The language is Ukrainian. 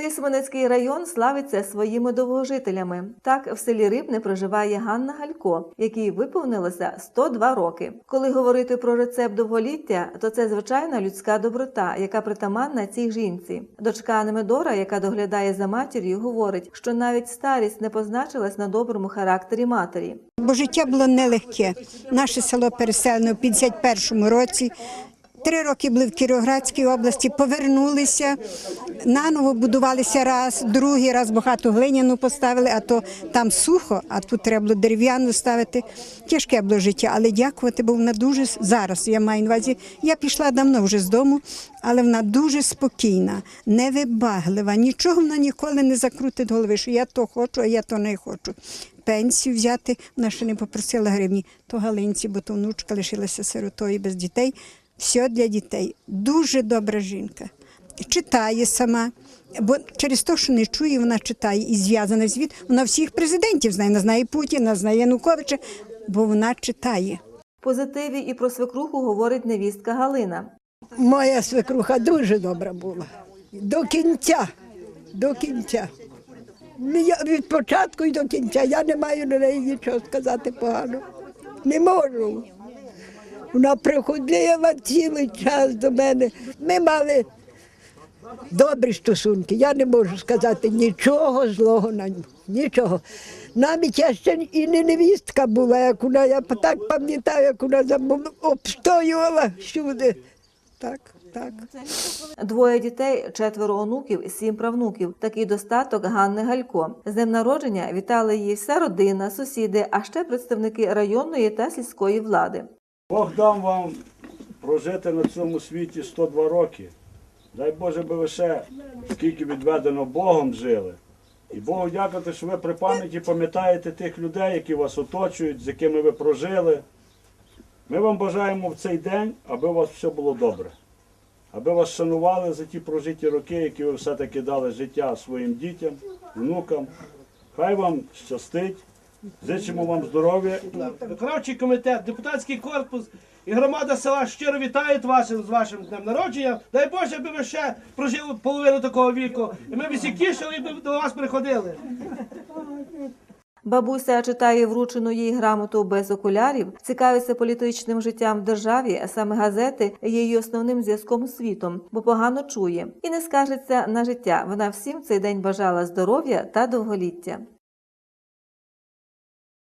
Тисменецький район славиться своїми довгожителями. Так в селі Рибне проживає Ганна Галько, якій виповнилося 102 роки. Коли говорити про рецепт довголіття, то це звичайна людська доброта, яка притаманна цій жінці. Дочка Немедора, яка доглядає за матір'ю, говорить, що навіть старість не позначилась на доброму характері матері. Бо життя було нелегке. Наше село переселено в 51-му році. Три роки були в Кіровоградській області, повернулися, наново будувалися раз, другий раз багато глиняну поставили, а то там сухо, а тут треба було дерев'яну ставити. Тяжке було життя, але дякувати, бо вона дуже зараз. Я маю на увазі. Я пішла давно вже з дому, але вона дуже спокійна, невибаглива, нічого вона ніколи не закрутить голови, що я то хочу, а я то не хочу. Пенсію взяти, вона ще не попросила гривні, то Галинці, бо то внучка лишилася сиротою без дітей. Все для дітей. Дуже добра жінка. Читає сама. Бо через те, що не чує, вона читає і зв'язана з. Вона всіх президентів знає. Вона знає Путіна, знає Януковича, бо вона читає. Позитиві і про свекруху говорить невістка Галина. Моя свекруха дуже добра була. До кінця. До кінця. Я від початку і до кінця. Я не маю на неї нічого сказати погано. Не можу. Вона приходила цілий час до мене. Ми мали добрі стосунки. Я не можу сказати нічого злого на ньому. Нічого. Навіть я ще і не невістка була, як вона, я так пам'ятаю, як вона обстоювала всюди. Так, так. Двоє дітей, четверо онуків, сім правнуків. Такий достаток Ганни Галько. З днем народження вітали її вся родина, сусіди, а ще представники районної та сільської влади. Бог дам вам прожити на цьому світі 102 роки. Дай Боже, би ви ще скільки відведено Богом жили. І Богу дякувати, що ви при пам'яті пам'ятаєте тих людей, які вас оточують, з якими ви прожили. Ми вам бажаємо в цей день, аби у вас все було добре. Аби вас шанували за ті прожиті роки, які ви все-таки дали життя своїм дітям, внукам. Хай вам щастить. Зичимо вам здоров'я Виконавчий комітет, депутатський корпус і громада села щиро вітають вас з вашим днем народження. Дай Боже, аби ви ще прожили половину такого віку. І ми всі тішили, і ми до вас приходили. Бабуся читає вручену їй грамоту без окулярів, цікавиться політичним життям в державі, а саме газети є її основним зв'язком з світом, бо погано чує і не скажеться на життя. Вона всім цей день бажала здоров'я та довголіття.